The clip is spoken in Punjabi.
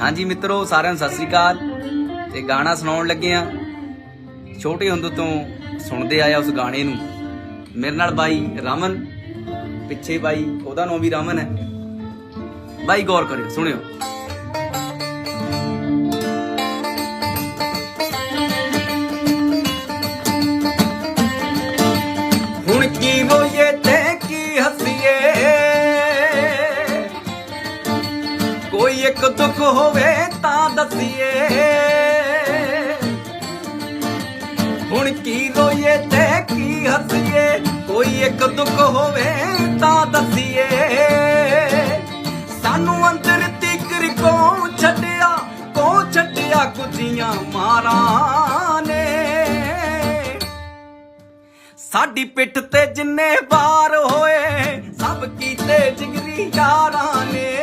ਹਾਂਜੀ ਮਿੱਤਰੋ, ਸਾਰਿਆਂ ਨੂੰ ਸਤਿ ਸ੍ਰੀ ਅਕਾਲ। ਤੇ ਗਾਣਾ ਸੁਣਾਉਣ ਲੱਗੇ ਆ ਛੋਟੇ ਹੁੰਦੇ ਤੋਂ ਸੁਣਦੇ ਆਇਆ ਉਸ ਗਾਣੇ ਨੂੰ। ਮੇਰੇ ਨਾਲ ਬਾਈ ਰਮਨ, ਪਿੱਛੇ ਬਾਈ ਉਹਦਾ ਨਾਮ ਵੀ ਰਮਨ ਹੈ। ਬਾਈ ਗੌਰ ਕਰਿਓ, ਸੁਣਿਓ। ਕੋਈ ਇੱਕ ਦੁੱਖ ਹੋਵੇ ਤਾਂ ਦੱਸੀਏ। ਹੁਣ ਕੀ ਰੋਈਏ ਤੇ ਕੀ ਹੱਸੀਏ? ਕੋਈ ਇੱਕ ਦੁੱਖ ਹੋਵੇ ਤਾਂ ਦੱਸੀਏ। ਸਾਨੂੰ ਅੰਦਰ ਤੀਕਰ ਕੋ ਛੱਡਿਆ? ਕੋ ਛੱਡਿਆ ਕੁਝੀਆਂ ਮਾਰਾਂ ਨੇ? ਸਾਡੀ ਪਿੱਠ ਤੇ ਜਿੰਨੇ ਵਾਰ ਹੋਏ, ਸਭ ਕੀਤੇ ਜਿਗਰੀ ਯਾਰਾਂ ਨੇ।